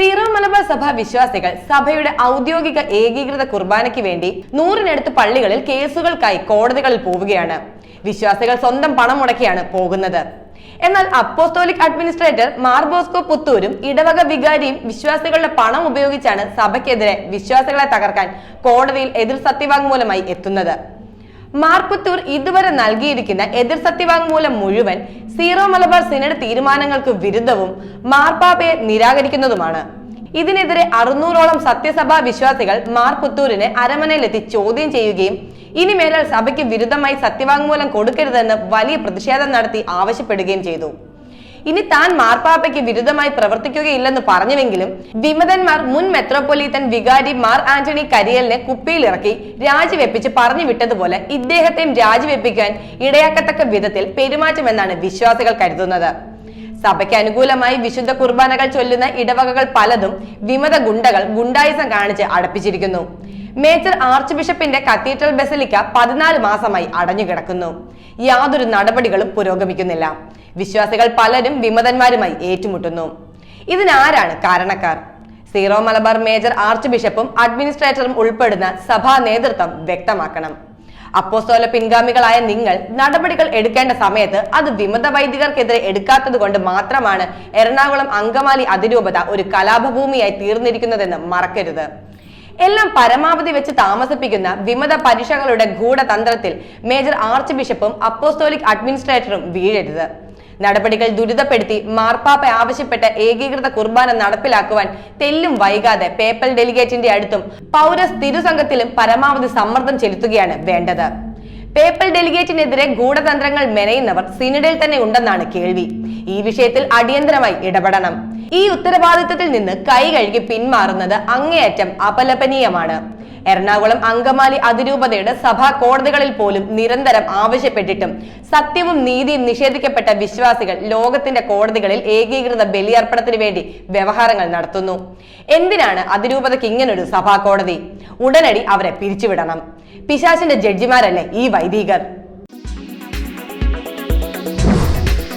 Zero Malabar സഭ വിശ്വാസികൾ സഭയുടെ ഔദ്യോഗിക ഏകീകൃത കുർബാനയ്ക്ക് വേണ്ടി നൂറിനടുത്ത് പള്ളികളിൽ കേസുകൾക്കായി കോടതികളിൽ പോവുകയാണ്. വിശ്വാസികൾ സ്വന്തം പണം മുടക്കിയാണ് പോകുന്നത്. എന്നാൽ അപ്പോസ്തോലിക് അഡ്മിനിസ്ട്രേറ്റർ മാർബോസ്കോ പുത്തൂരും ഇടവക വികാരിയും വിശ്വാസികളുടെ പണം ഉപയോഗിച്ചാണ് സഭയ്ക്കെതിരെ വിശ്വാസികളെ തകർക്കാൻ കോടതിയിൽ എതിർ സത്യവാങ്മൂലമായി എത്തുന്നത്. മാർപ്പുത്തൂർ ഇതുവരെ നൽകിയിരിക്കുന്ന എതിർ സത്യവാങ്മൂലം മുഴുവൻ സീറോ മലബാർ സിനഡ് തീരുമാനങ്ങൾക്ക് വിരുദ്ധവും മാർപ്പാപ്പയെ നിരാകരിക്കുന്നതുമാണ്. ഇതിനെതിരെ അറുന്നൂറോളം സത്യസഭാ വിശ്വാസികൾ മാർപുത്തൂരിനെ അരമനയിലെത്തി ചോദ്യം ചെയ്യുകയും ഇനി മേലാൽ സഭയ്ക്ക് വിരുദ്ധമായി സത്യവാങ്മൂലം കൊടുക്കരുതെന്ന് വലിയ പ്രതിഷേധം നടത്തി ആവശ്യപ്പെടുകയും ചെയ്തു. ഇനി താൻ മാർപ്പാപ്പയ്ക്ക് വിരുദ്ധമായി പ്രവർത്തിക്കുകയില്ലെന്ന് പറഞ്ഞുവെങ്കിലും വിമതന്മാർ മുൻ മെത്രോപൊലീത്തൻ വികാരി മാർ ആന്റണി കരിയലിനെ കുപ്പിയിലിറക്കി രാജിവെപ്പിച്ച് പറഞ്ഞു വിട്ടതുപോലെ ഇദ്ദേഹത്തെയും രാജിവെപ്പിക്കാൻ ഇടയാക്കത്തക്ക വിധത്തിൽ പെരുമാറ്റമെന്നാണ് വിശ്വാസികൾ കരുതുന്നത്. സഭയ്ക്ക് അനുകൂലമായി വിശുദ്ധ കുർബാനകൾ ചൊല്ലുന്ന ഇടവകകൾ പലതും വിമത ഗുണ്ടകൾ ഗുണ്ടായിസം കാണിച്ച് അടപ്പിച്ചിരിക്കുന്നു. മേജർ ആർച്ച് ബിഷപ്പിന്റെ കത്തീഡ്രൽ ബസലിക്ക പതിനാല് മാസമായി അടഞ്ഞുകിടക്കുന്നു. യാതൊരു നടപടികളും പുരോഗമിക്കുന്നില്ല. വിശ്വാസികൾ പലരും വിമതന്മാരുമായി ഏറ്റുമുട്ടുന്നു. ഇതിനാരാണ് കാരണക്കാർ? സീറോ മലബാർ മേജർ ആർച്ച് ബിഷപ്പും അഡ്മിനിസ്ട്രേറ്ററും ഉൾപ്പെടുന്ന സഭാ നേതൃത്വം വ്യക്തമാക്കണം. അപ്പോസ്തോല പിൻഗാമികളായ നിങ്ങൾ നടപടികൾ എടുക്കേണ്ട സമയത്ത് അത് വിമത വൈദികർക്കെതിരെ എടുക്കാത്തത് കൊണ്ട് മാത്രമാണ് എറണാകുളം അങ്കമാലി അതിരൂപത ഒരു കലാപഭൂമിയായി തീർന്നിരിക്കുന്നതെന്ന് മറക്കരുത്. എല്ലാം പരമാവധി വെച്ച് താമസിപ്പിക്കുന്ന വിമത പരീക്ഷകളുടെ ഗൂഢതന്ത്രത്തിൽ മേജർ ആർച്ച് ബിഷപ്പും അപ്പോസ്തോലിക് അഡ്മിനിസ്ട്രേറ്ററും വീഴരുത്. നടപടികൾ ദുരിതപ്പെടുത്തി മാർപ്പാപ്പ ആവശ്യപ്പെട്ട ഏകീകൃത കുർബാന നടപ്പിലാക്കുവാൻ തെല്ലും വൈകാതെ പേപ്പൽ ഡെലിഗേറ്റിന്റെ അടുത്തും പൗര സ്ഥിരസംഘത്തിലും പരമാവധി സമ്മർദ്ദം ചെലുത്തുകയാണ് വേണ്ടത്. പേപ്പൽ ഡെലിഗേറ്റിനെതിരെ ഗൂഢതന്ത്രങ്ങൾ മെനയുന്നവർ സിനിഡയിൽ തന്നെ ഉണ്ടെന്നാണ് കേൾവി. ഈ വിഷയത്തിൽ അടിയന്തരമായി ഇടപെടണം. ഈ ഉത്തരവാദിത്തത്തിൽ നിന്ന് കൈ കഴുകി പിന്മാറുന്നത് അങ്ങേയറ്റം അപലപനീയമാണ്. എറണാകുളം അങ്കമാലി അതിരൂപതയുടെ സഭാ കോടതികളിൽ പോലും നിരന്തരം ആവശ്യപ്പെട്ടിട്ടും സത്യവും നീതിയും നിഷേധിക്കപ്പെട്ട വിശ്വാസികൾ ലോകത്തിന്റെ കോടതികളിൽ ഏകീകൃത ബലിയർപ്പണത്തിന് വേണ്ടി വ്യവഹാരങ്ങൾ നടത്തുന്നു. എന്തിനാണ് അതിരൂപതയ്ക്ക് ഇങ്ങനൊരു സഭാ കോടതി? ഉടനടി അവരെ പിരിച്ചുവിടണം. പിശാചിന്റെ ജഡ്ജിമാരല്ലേ ഈ വൈദികർ?